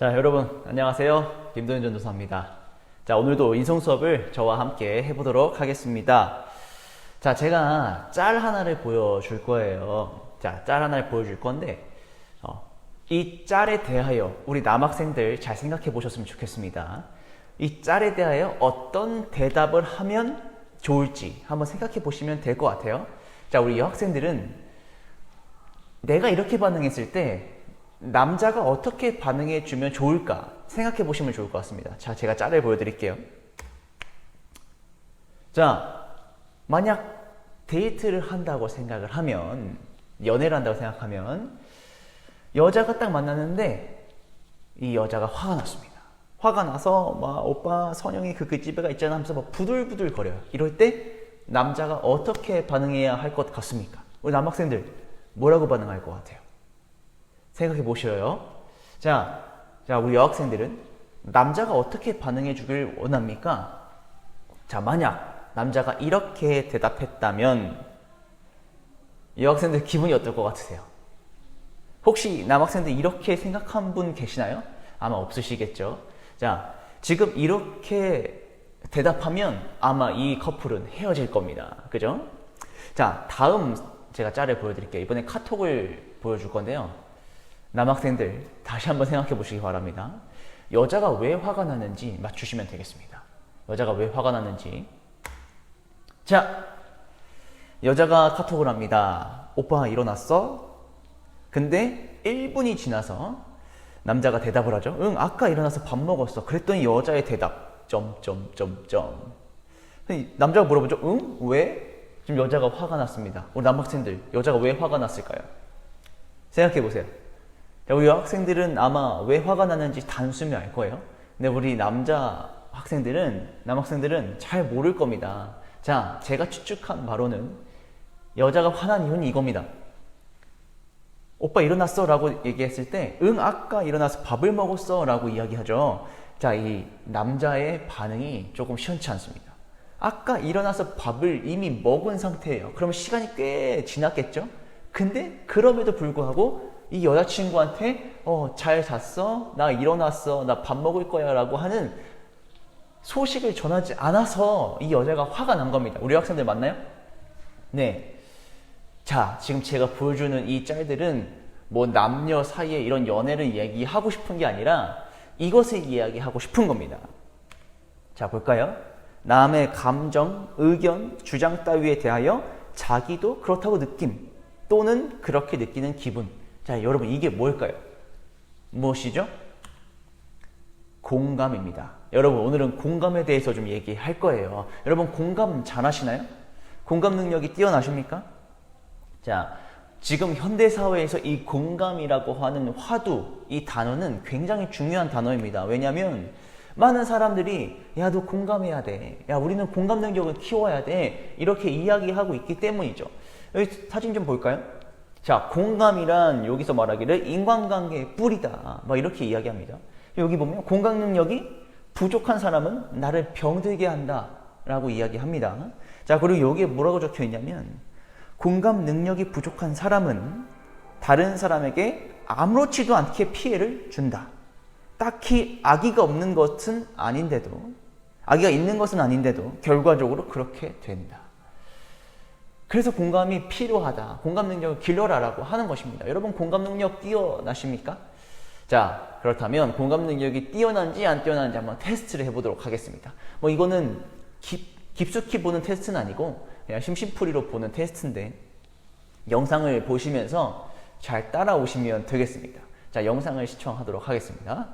자, 여러분 안녕하세요. 김도현 전도사입니다. 자, 오늘도 인성 수업을 저와 함께 해보도록 하겠습니다. 자, 제가 짤 하나를 보여줄 거예요. 자, 짤 하나를 보여줄 건데 어, 이 짤에 대하여 우리 남학생들 잘 생각해 보셨으면 좋겠습니다. 이 짤에 대하여 어떤 대답을 하면 좋을지 한번 생각해 보시면 될 것 같아요. 자, 우리 여학생들은 내가 이렇게 반응했을 때 남자가 어떻게 반응해 주면 좋을까 생각해 보시면 좋을 것 같습니다. 자, 제가 짤을 보여드릴게요. 자, 만약 데이트를 한다고 생각을 하면, 연애를 한다고 생각하면, 여자가 딱 만났는데, 이 여자가 화가 났습니다. 화가 나서, 막, 오빠, 선영이 그, 그 집에가 있잖아 하면서 막 부들부들 거려요. 이럴 때, 남자가 어떻게 반응해야 할 것 같습니까? 우리 남학생들, 뭐라고 반응할 것 같아요? 생각해 보셔요. 자, 자, 우리 여학생들은 남자가 어떻게 반응해 주길 원합니까? 자, 만약 남자가 이렇게 대답했다면 여학생들 기분이 어떨 것 같으세요? 혹시 남학생들 이렇게 생각한 분 계시나요? 아마 없으시겠죠. 자, 지금 이렇게 대답하면 아마 이 커플은 헤어질 겁니다. 그죠? 자, 다음 제가 짤을 보여드릴게요. 이번에 카톡을 보여줄 건데요. 남학생들 다시 한번 생각해 보시기 바랍니다. 여자가 왜 화가 나는지 맞추시면 되겠습니다. 여자가 왜 화가 나는지. 자, 여자가 카톡을 합니다. 오빠 일어났어? 근데 1분이 지나서 남자가 대답을 하죠. 응, 아까 일어나서 밥 먹었어. 그랬더니 여자의 대답. 점점점점. 남자가 물어보죠. 응? 왜? 지금 여자가 화가 났습니다. 우리 남학생들 여자가 왜 화가 났을까요? 생각해 보세요. 우리 학생들은 아마 왜 화가 나는지 단숨에 알 거예요. 근데 우리 남자 학생들은, 남학생들은 잘 모를 겁니다. 자, 제가 추측한 바로는 여자가 화난 이유는 이겁니다. 오빠 일어났어? 라고 얘기했을 때, 응, 아까 일어나서 밥을 먹었어? 라고 이야기하죠. 자, 이 남자의 반응이 조금 시원치 않습니다. 아까 일어나서 밥을 이미 먹은 상태예요. 그러면 시간이 꽤 지났겠죠? 근데 그럼에도 불구하고 이 여자친구한테 어, 잘 잤어? 나 일어났어. 나 밥 먹을 거야. 라고 하는 소식을 전하지 않아서 이 여자가 화가 난 겁니다. 우리 학생들 맞나요? 네. 자, 지금 제가 보여주는 이 짤들은 뭐 남녀 사이에 이런 연애를 얘기하고 싶은 게 아니라 이것을 이야기하고 싶은 겁니다. 자, 볼까요? 남의 감정, 의견, 주장 따위에 대하여 자기도 그렇다고 느낌 또는 그렇게 느끼는 기분. 자, 여러분 이게 뭘까요? 무엇이죠? 공감입니다. 여러분 오늘은 공감에 대해서 좀 얘기할 거예요. 여러분 공감 잘 하시나요? 공감 능력이 뛰어나십니까? 자, 지금 현대 사회에서 이 공감이라고 하는 화두 이 단어는 굉장히 중요한 단어입니다. 왜냐하면 많은 사람들이 야 너 공감해야 돼. 야 우리는 공감 능력을 키워야 돼. 이렇게 이야기하고 있기 때문이죠. 여기 사진 좀 볼까요? 자, 공감이란 여기서 말하기를 인간관계의 뿌리다. 막 이렇게 이야기합니다. 여기 보면 공감 능력이 부족한 사람은 나를 병들게 한다. 라고 이야기합니다. 자, 그리고 여기에 뭐라고 적혀 있냐면 공감 능력이 부족한 사람은 다른 사람에게 아무렇지도 않게 피해를 준다. 딱히 악의가 없는 것은 아닌데도, 악의가 있는 것은 아닌데도 결과적으로 그렇게 된다. 그래서 공감이 필요하다. 공감 능력을 길러라라고 하는 것입니다. 여러분 공감 능력 뛰어나십니까? 자, 그렇다면 공감 능력이 뛰어난지 안 뛰어난지 한번 테스트를 해보도록 하겠습니다. 뭐 이거는 깊, 깊숙이 보는 테스트는 아니고 그냥 심심풀이로 보는 테스트인데 영상을 보시면서 잘 따라오시면 되겠습니다. 자, 영상을 시청하도록 하겠습니다.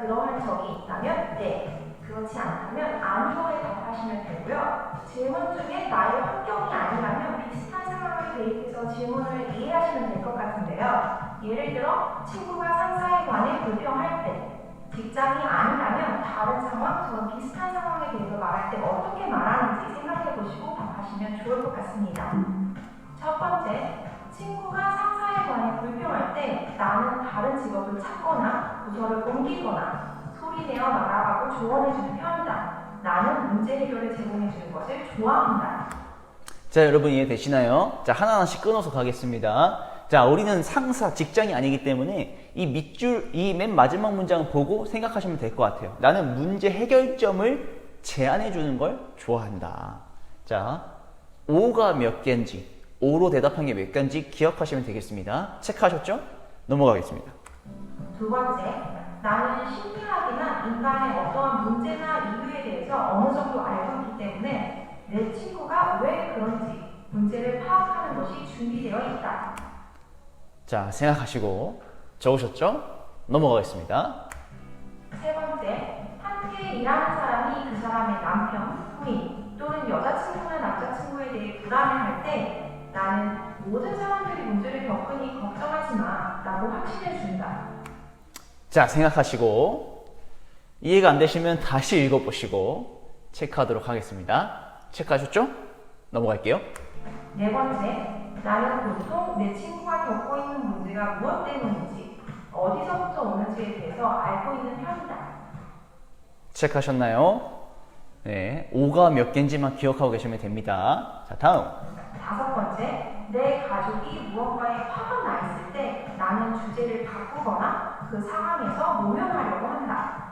그러한 적이 있다면 네, 그렇지 않다면 아니오에 답하시면 되고요. 질문 중에 나의 환경이 아니라면 비슷한 상황을 대입해서 질문을 이해하시면 될 것 같은데요. 예를 들어 친구가 상사에 관해 불평할 때 직장이 아니라면 다른 상황, 또는 비슷한 상황에 대해서 말할 때 어떻게 말하는지 생각해 보시고 답하시면 좋을 것 같습니다. 첫 번째, 친구가 상사에 관해 불평할 때 나는 다른 직업을 찾거나 부서를 옮기거나 소리 동석이 되어 나아가고 조언해주는 편이다. 나는 문제 해결을 제공해주는 것을 좋아한다. 자, 여러분 이해되시나요? 자, 하나하나씩 끊어서 가겠습니다. 자, 우리는 상사, 직장이 아니기 때문에 이 밑줄, 이 맨 마지막 문장 보고 생각하시면 될 것 같아요. 나는 문제 해결점을 제안해 주는 걸 좋아한다. 자, 5가 몇 개인지, 5로 대답한 게 몇 개인지 기억하시면 되겠습니다. 체크하셨죠? 넘어가겠습니다. 두 번째, 나는 심리학이나 인간의 어떠한 문제나 이유에 대해서 어느 정도 알고 있기 때문에 내 친구가 왜 그런지 문제를 파악하는 것이 준비되어 있다. 자, 생각하시고 적으셨죠? 넘어가겠습니다. 세 번째, 함께 일하는 사람이 그 사람의 남편, 부인 또는 여자친구나 남자친구에 대해 불안해할 때 나는 모든 사람들이 문제를 겪으니 걱정하지 마 라고 확신해 준다. 자, 생각하시고 이해가 안 되시면 다시 읽어보시고 체크하도록 하겠습니다. 체크하셨죠? 넘어갈게요. 네 번째, 나는 보통 내 친구가 겪고 있는 문제가 무엇 때문인지 어디서부터 오는지에 대해서 알고 있는 편이다. 체크하셨나요? 네, 5가 몇 개인지만 기억하고 계시면 됩니다. 자, 다음. 다섯 번째, 내 가족이 무언가에 화가 나 있을 때 나는 주제를 바꾸거나 그 상황에서 모면하려고 한다.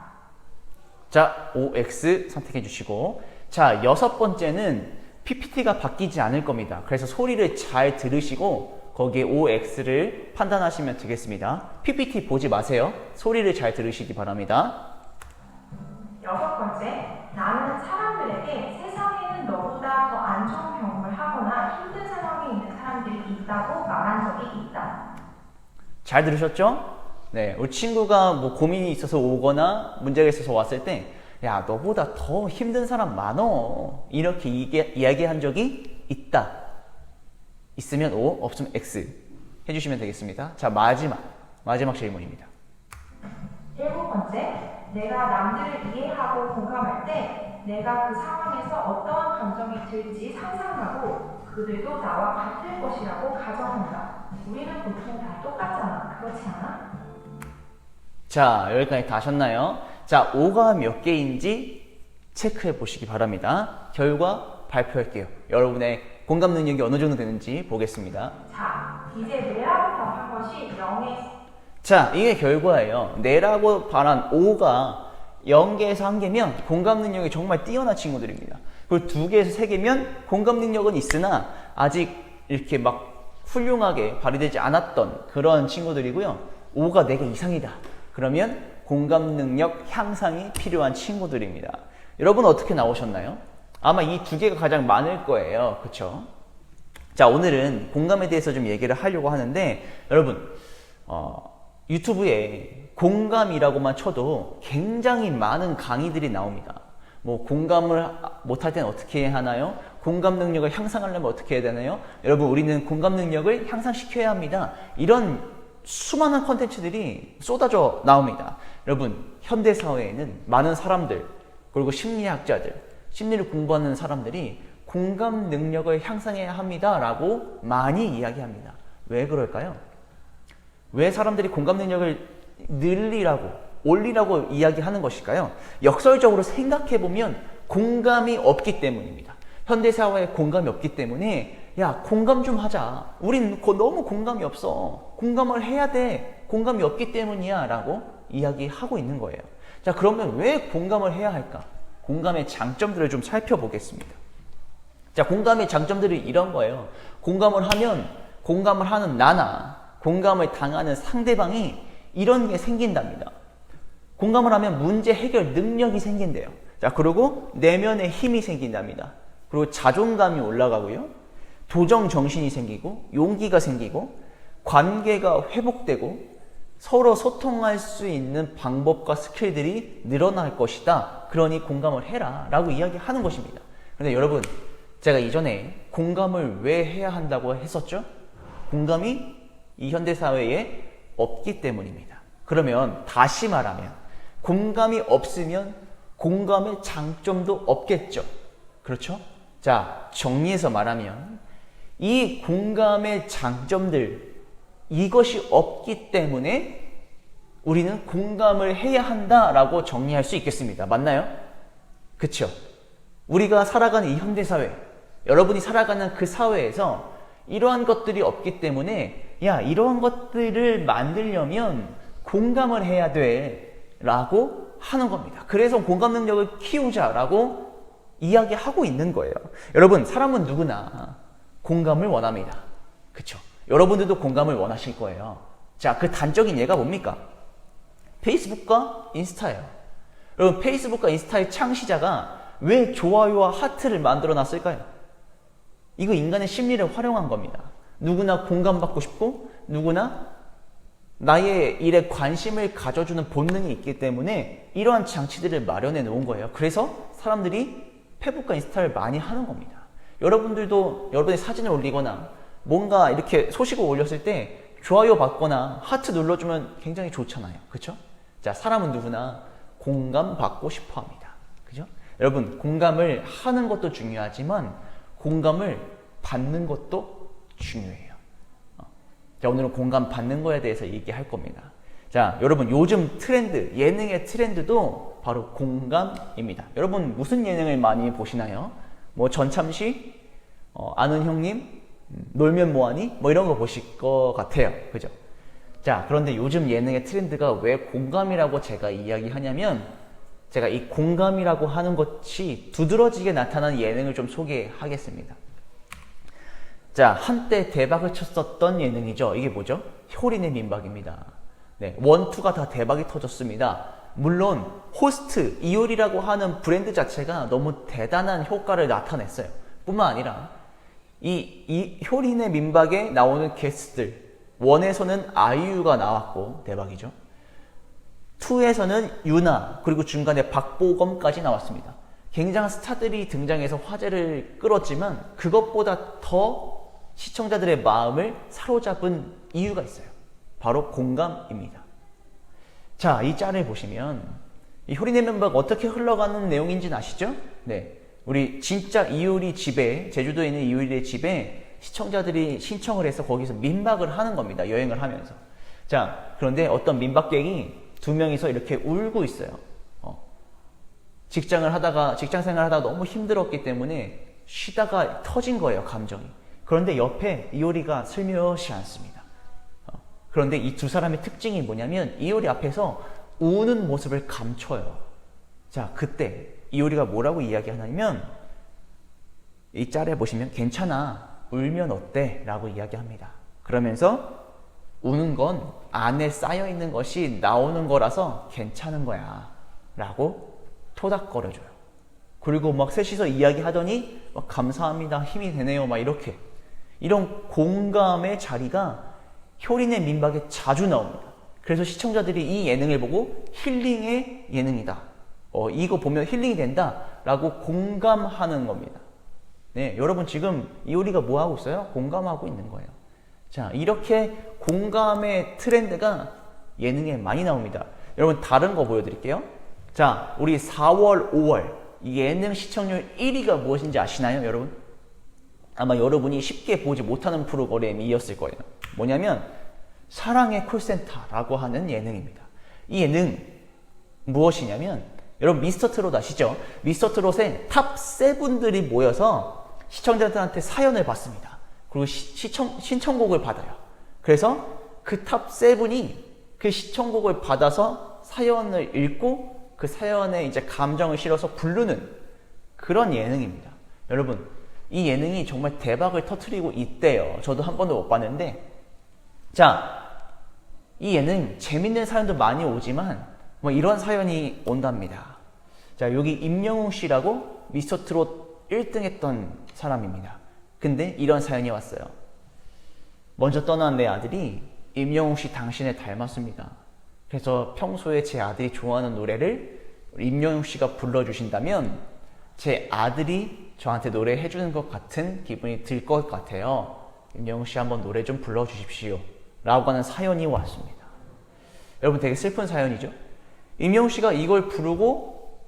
자, OX 선택해 주시고. 자, 여섯 번째는 PPT가 바뀌지 않을 겁니다. 그래서 소리를 잘 들으시고 거기에 OX를 판단하시면 되겠습니다. PPT 보지 마세요. 소리를 잘 들으시기 바랍니다. 여섯 번째, 나는 사람들에게 세상에 는 너보다 더 안 좋은 경험을 하거나 힘든 상황에 있는 사람들이 있다고 말한 적이 있다. 잘 들으셨죠? 네, 우리 친구가 뭐 고민이 있어서 오거나 문제가 있어서 왔을 때, 야, 너보다 더 힘든 사람 많어. 이렇게 이게, 이야기 한 적이 있다. 있으면 O, 없으면 X 해주시면 되겠습니다. 자, 마지막, 마지막 질문입니다. 일곱 번째, 내가 남들을 이해하고 공감할 때 내가 그 상황에서 어떠한 감정이 들지 상상하고 그들도 나와 같을 것이라고 가정한다. 우리는 보통 다 똑같잖아. 그렇지 않아? 자, 여기까지 다 하셨나요? 자, 5가 몇 개인지 체크해 보시기 바랍니다. 결과 발표할게요. 여러분의 공감 능력이 어느 정도 되는지 보겠습니다. 자, 이제 내라고 답한 것이 0에 자, 이게 결과예요. 내라고 말한 5가 0개에서 1개면 공감 능력이 정말 뛰어난 친구들입니다. 그리고 2개에서 3개면 공감 능력은 있으나 아직 이렇게 막 훌륭하게 발휘되지 않았던 그런 친구들이고요. 5가 4개 이상이다. 그러면 공감 능력 향상이 필요한 친구들입니다. 여러분 어떻게 나오셨나요? 아마 이 두 개가 가장 많을 거예요. 그쵸? 자, 오늘은 공감에 대해서 좀 얘기를 하려고 하는데, 여러분, 어, 유튜브에 공감이라고만 쳐도 굉장히 많은 강의들이 나옵니다. 뭐, 공감을 못할 때는 어떻게 하나요? 공감 능력을 향상하려면 어떻게 해야 되나요? 여러분, 우리는 공감 능력을 향상시켜야 합니다. 이런 수많은 컨텐츠들이 쏟아져 나옵니다. 여러분, 현대 사회에는 많은 사람들, 그리고 심리학자들, 심리를 공부하는 사람들이 공감 능력을 향상해야 합니다라고 많이 이야기합니다. 왜 그럴까요? 왜 사람들이 공감 능력을 늘리라고, 올리라고 이야기하는 것일까요? 역설적으로 생각해 보면 공감이 없기 때문입니다. 현대 사회에 공감이 없기 때문에 야, 공감 좀 하자. 우린 거- 너무 공감이 없어. 공감을 해야 돼. 공감이 없기 때문이야. 라고 이야기하고 있는 거예요. 자, 그러면 왜 공감을 해야 할까? 공감의 장점들을 좀 살펴보겠습니다. 자, 공감의 장점들이 이런 거예요. 공감을 하면 공감을 하는 나나 공감을 당하는 상대방이 이런 게 생긴답니다. 공감을 하면 문제 해결 능력이 생긴대요. 자, 그리고 내면의 힘이 생긴답니다. 그리고 자존감이 올라가고요. 도정 정신이 생기고 용기가 생기고 관계가 회복되고 서로 소통할 수 있는 방법과 스킬들이 늘어날 것이다. 그러니 공감을 해라. 라고 이야기하는 것입니다. 그런데 여러분, 제가 이전에 공감을 왜 해야 한다고 했었죠? 공감이 이 현대사회에 없기 때문입니다. 그러면 다시 말하면 공감이 없으면 공감의 장점도 없겠죠. 그렇죠? 자, 정리해서 말하면 이 공감의 장점들 이것이 없기 때문에 우리는 공감을 해야 한다라고 정리할 수 있겠습니다. 맞나요? 그쵸? 우리가 살아가는 이 현대사회, 여러분이 살아가는 그 사회에서 이러한 것들이 없기 때문에, 야, 이러한 것들을 만들려면 공감을 해야 돼. 라고 하는 겁니다. 그래서 공감 능력을 키우자라고 이야기하고 있는 거예요. 여러분, 사람은 누구나 공감을 원합니다. 그쵸? 여러분들도 공감을 원하실 거예요. 자, 그 단적인 예가 뭡니까? 페이스북과 인스타예요. 여러분, 페이스북과 인스타의 창시자가 왜 좋아요와 하트를 만들어 놨을까요? 이거 인간의 심리를 활용한 겁니다. 누구나 공감받고 싶고, 누구나 나의 일에 관심을 가져주는 본능이 있기 때문에 이러한 장치들을 마련해 놓은 거예요. 그래서 사람들이 페북과 인스타를 많이 하는 겁니다. 여러분들도 여러분의 사진을 올리거나 뭔가 이렇게 소식을 올렸을 때 좋아요 받거나 하트 눌러주면 굉장히 좋잖아요. 그쵸? 자, 사람은 누구나 공감받고 싶어 합니다. 그죠? 여러분, 공감을 하는 것도 중요하지만 공감을 받는 것도 중요해요. 어. 자, 오늘은 공감 받는 거에 대해서 얘기할 겁니다. 자, 여러분, 요즘 트렌드, 예능의 트렌드도 바로 공감입니다. 여러분, 무슨 예능을 많이 보시나요? 뭐, 전참시, 어, 아는 형님, 음, 놀면 뭐하니? 뭐 이런 거 보실 것 같아요. 그죠? 자, 그런데 요즘 예능의 트렌드가 왜 공감이라고 제가 이야기하냐면, 제가 이 공감이라고 하는 것이 두드러지게 나타난 예능을 좀 소개하겠습니다. 자, 한때 대박을 쳤었던 예능이죠. 이게 뭐죠? 효린의 민박입니다. 네, 원투가 다 대박이 터졌습니다. 물론 호스트 이효리라고 하는 브랜드 자체가 너무 대단한 효과를 나타냈어요. 뿐만 아니라 이, 이 효린의 민박에 나오는 게스트들 원에서는 아이유가 나왔고 대박이죠. 투에서는 유나 그리고 중간에 박보검까지 나왔습니다. 굉장한 스타들이 등장해서 화제를 끌었지만 그것보다 더 시청자들의 마음을 사로잡은 이유가 있어요. 바로 공감입니다. 자, 이 짤을 보시면 이 효린의 면박 어떻게 흘러가는 내용인지는 아시죠? 네. 우리 진짜 이효리 집에 제주도에 있는 이효리의 집에 시청자들이 신청을 해서 거기서 민박을 하는 겁니다. 여행을 하면서. 자, 그런데 어떤 민박객이 두 명이서 이렇게 울고 있어요. 어. 직장을 하다가 직장 생활 하다가 너무 힘들었기 때문에 쉬다가 터진 거예요, 감정이. 그런데 옆에 이효리가 슬며시 않습니다. 어. 그런데 이 두 사람의 특징이 뭐냐면 이효리 앞에서 우는 모습을 감춰요. 자, 그때 이효리가 뭐라고 이야기하냐면 이 짤에 보시면 괜찮아 울면 어때? 라고 이야기합니다. 그러면서 우는 건 안에 쌓여 있는 것이 나오는 거라서 괜찮은 거야 라고 토닥거려줘요. 그리고 막 셋이서 이야기하더니 막 감사합니다 힘이 되네요 막 이렇게 이런 공감의 자리가 효린의 민박에 자주 나옵니다. 그래서 시청자들이 이 예능을 보고 힐링의 예능이다. 어, 이거 보면 힐링이 된다 라고 공감하는 겁니다. 네, 여러분 지금 이효리가 뭐 하고 있어요? 공감하고 있는 거예요. 자, 이렇게 공감의 트렌드가 예능에 많이 나옵니다. 여러분 다른 거 보여드릴게요. 자, 우리 4월, 5월 이 예능 시청률 1위가 무엇인지 아시나요, 여러분? 아마 여러분이 쉽게 보지 못하는 프로그램이었을 거예요. 뭐냐면 사랑의 콜센터라고 하는 예능입니다. 이 예능 무엇이냐면 여러분 미스터 트롯 아시죠? 미스터 트롯의 탑 세분들이 모여서 시청자들한테 사연을 받습니다. 그리고 시, 시청, 신청곡을 받아요. 그래서 그 탑 세분이 그 시청곡을 받아서 사연을 읽고 그 사연에 이제 감정을 실어서 부르는 그런 예능입니다. 여러분, 이 예능이 정말 대박을 터트리고 있대요. 저도 한 번도 못 봤는데. 자, 이 예능 재밌는 사연도 많이 오지만 뭐 이런 사연이 온답니다. 자, 여기 임영웅 씨라고 미스터 트롯 1등 했던 사람입니다. 근데 이런 사연이 왔어요. 먼저 떠난 내 아들이 임영웅 씨 당신을 닮았습니다. 그래서 평소에 제 아들이 좋아하는 노래를 임영웅 씨가 불러주신다면 제 아들이 저한테 노래해 주는 것 같은 기분이 들 것 같아요. 임영웅 씨 한번 노래 좀 불러 주십시오. 라고 하는 사연이 왔습니다. 여러분 되게 슬픈 사연이죠? 임영웅 씨가 이걸 부르고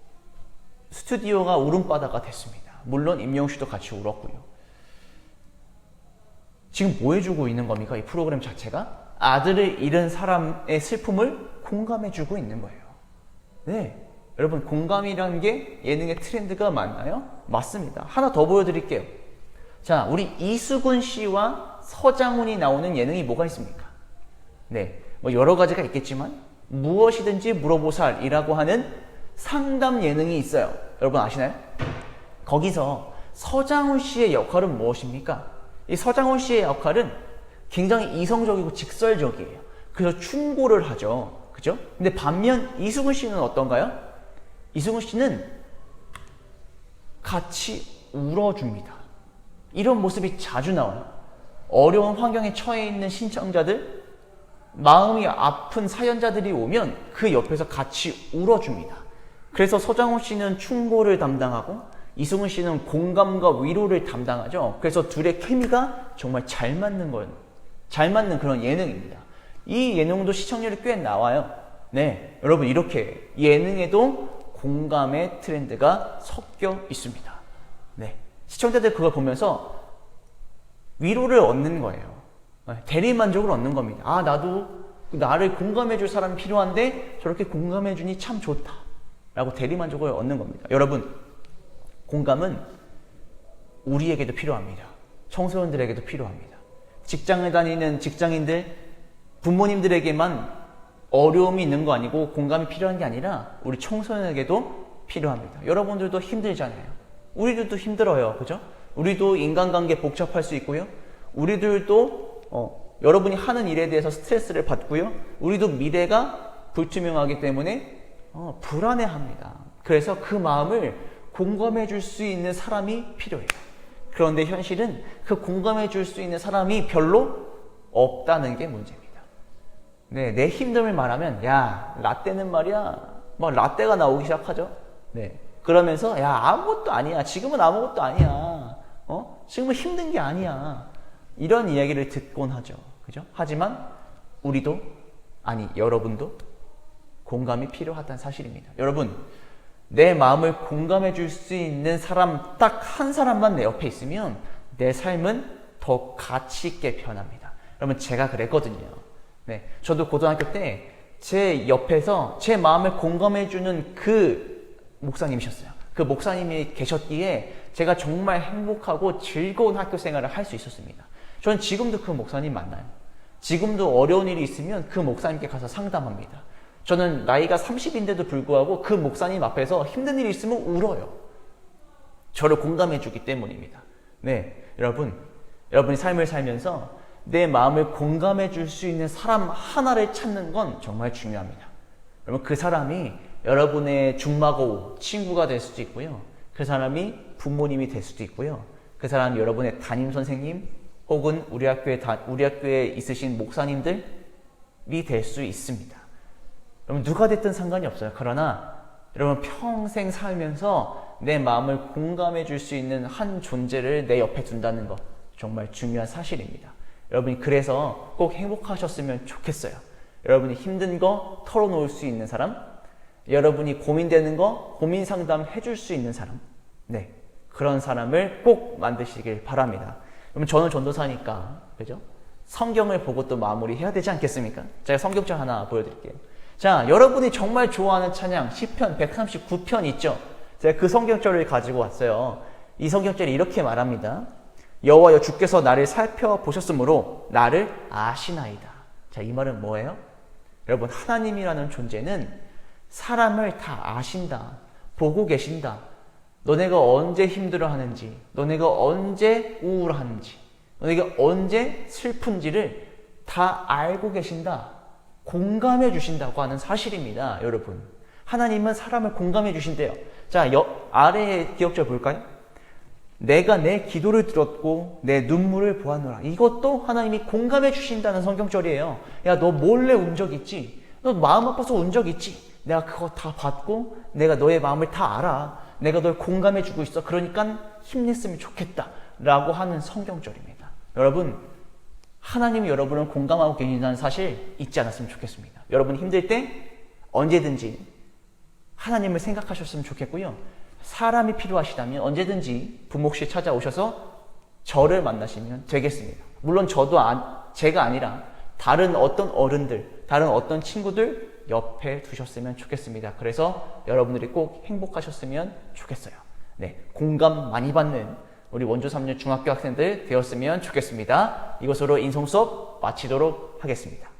스튜디오가 울음바다가 됐습니다. 물론 임영웅 씨도 같이 울었고요. 지금 뭐 해주고 있는 겁니까? 이 프로그램 자체가? 아들을 잃은 사람의 슬픔을 공감해주고 있는 거예요. 네. 여러분, 공감이라는 게 예능의 트렌드가 맞나요? 맞습니다. 하나 더 보여드릴게요. 자, 우리 이수근 씨와 서장훈이 나오는 예능이 뭐가 있습니까? 네. 뭐 여러 가지가 있겠지만, 무엇이든지 물어보살이라고 하는 상담 예능이 있어요. 여러분 아시나요? 거기서 서장훈 씨의 역할은 무엇입니까? 이 서장훈 씨의 역할은 굉장히 이성적이고 직설적이에요. 그래서 충고를 하죠. 그죠? 근데 반면 이수근 씨는 어떤가요? 이수근 씨는 같이 울어줍니다. 이런 모습이 자주 나와요. 어려운 환경에 처해 있는 신청자들, 마음이 아픈 사연자들이 오면 그 옆에서 같이 울어줍니다. 그래서 서장훈 씨는 충고를 담당하고 이승훈 씨는 공감과 위로를 담당하죠. 그래서 둘의 케미가 정말 잘 맞는 건, 잘 맞는 그런 예능입니다. 이 예능도 시청률이 꽤 나와요. 네. 여러분, 이렇게 예능에도 공감의 트렌드가 섞여 있습니다. 네. 시청자들 그걸 보면서 위로를 얻는 거예요. 네, 대리만족을 얻는 겁니다. 아, 나도 나를 공감해줄 사람이 필요한데 저렇게 공감해주니 참 좋다. 라고 대리만족을 얻는 겁니다. 여러분, 공감은 우리에게도 필요합니다. 청소년들에게도 필요합니다. 직장을 다니는 직장인들, 부모님들에게만 어려움이 있는 거 아니고 공감이 필요한 게 아니라 우리 청소년에게도 필요합니다. 여러분들도 힘들잖아요. 우리들도 힘들어요. 그죠? 우리도 인간관계 복잡할 수 있고요. 우리들도 어, 여러분이 하는 일에 대해서 스트레스를 받고요. 우리도 미래가 불투명하기 때문에 어, 불안해합니다. 그래서 그 마음을 공감해 줄 수 있는 사람이 필요해요. 그런데 현실은 그 공감해 줄 수 있는 사람이 별로 없다는 게 문제입니다. 네, 내 힘듦을 말하면, 야, 라떼는 말이야, 막 라떼가 나오기 시작하죠. 네. 그러면서, 야, 아무것도 아니야. 지금은 아무것도 아니야. 어? 지금은 힘든 게 아니야. 이런 이야기를 듣곤 하죠. 그죠? 하지만, 우리도, 아니, 여러분도 공감이 필요하다는 사실입니다. 여러분, 내 마음을 공감해 줄 수 있는 사람 딱 한 사람만 내 옆에 있으면 내 삶은 더 가치 있게 변합니다. 여러분, 제가 그랬거든요. 네. 저도 고등학교 때 제 옆에서 제 마음을 공감해 주는 그 목사님이셨어요. 그 목사님이 계셨기에 제가 정말 행복하고 즐거운 학교 생활을 할 수 있었습니다. 저는 지금도 그 목사님 만나요. 지금도 어려운 일이 있으면 그 목사님께 가서 상담합니다. 저는 나이가 30인데도 불구하고 그 목사님 앞에서 힘든 일이 있으면 울어요. 저를 공감해 주기 때문입니다. 네, 여러분, 여러분이 삶을 살면서 내 마음을 공감해 줄 수 있는 사람 하나를 찾는 건 정말 중요합니다. 여러분, 그 사람이 여러분의 중마고 친구가 될 수도 있고요. 그 사람이 부모님이 될 수도 있고요. 그 사람이 여러분의 담임 선생님 혹은 우리 학교에 다, 우리 학교에 있으신 목사님들이 될 수 있습니다. 여러분 누가 됐든 상관이 없어요. 그러나 여러분 평생 살면서 내 마음을 공감해 줄 수 있는 한 존재를 내 옆에 둔다는 것 정말 중요한 사실입니다. 여러분이 그래서 꼭 행복하셨으면 좋겠어요. 여러분이 힘든 거 털어놓을 수 있는 사람, 여러분이 고민되는 거 고민 상담 해줄 수 있는 사람, 네 그런 사람을 꼭 만드시길 바랍니다. 그러면 저는 전도사니까 그죠? 성경을 보고 또 마무리해야 되지 않겠습니까? 제가 성경장 하나 보여드릴게요. 자, 여러분이 정말 좋아하는 찬양 10편 139편 있죠? 제가 그 성경절을 가지고 왔어요. 이 성경절이 이렇게 말합니다. 여호와여 주께서 나를 살펴보셨으므로 나를 아시나이다. 자, 이 말은 뭐예요? 여러분, 하나님이라는 존재는 사람을 다 아신다. 보고 계신다. 너네가 언제 힘들어 하는지, 너네가 언제 우울한지, 너네가 언제 슬픈지를 다 알고 계신다. 공감해 주신다고 하는 사실입니다, 여러분. 하나님은 사람을 공감해 주신대요. 자, 여, 아래에 기억절 볼까요? 내가 내 기도를 들었고 내 눈물을 보았노라. 이것도 하나님이 공감해 주신다는 성경절이에요. 야, 너 몰래 운 적 있지? 너 마음 아파서 운 적 있지? 내가 그거 다 받고 내가 너의 마음을 다 알아. 내가 널 공감해 주고 있어. 그러니까 힘냈으면 좋겠다. 라고 하는 성경절입니다. 여러분, 하나님이 여러분을 공감하고 계신다는 사실 잊지 않았으면 좋겠습니다. 여러분 힘들 때 언제든지 하나님을 생각하셨으면 좋겠고요. 사람이 필요하시다면 언제든지 부목실 찾아오셔서 저를 만나시면 되겠습니다. 물론 저도 아, 제가 아니라 다른 어떤 어른들, 다른 어떤 친구들 옆에 두셨으면 좋겠습니다. 그래서 여러분들이 꼭 행복하셨으면 좋겠어요. 네, 공감 많이 받는 우리 원주 3년 중학교 학생들 되었으면 좋겠습니다. 이것으로 인성 수업 마치도록 하겠습니다.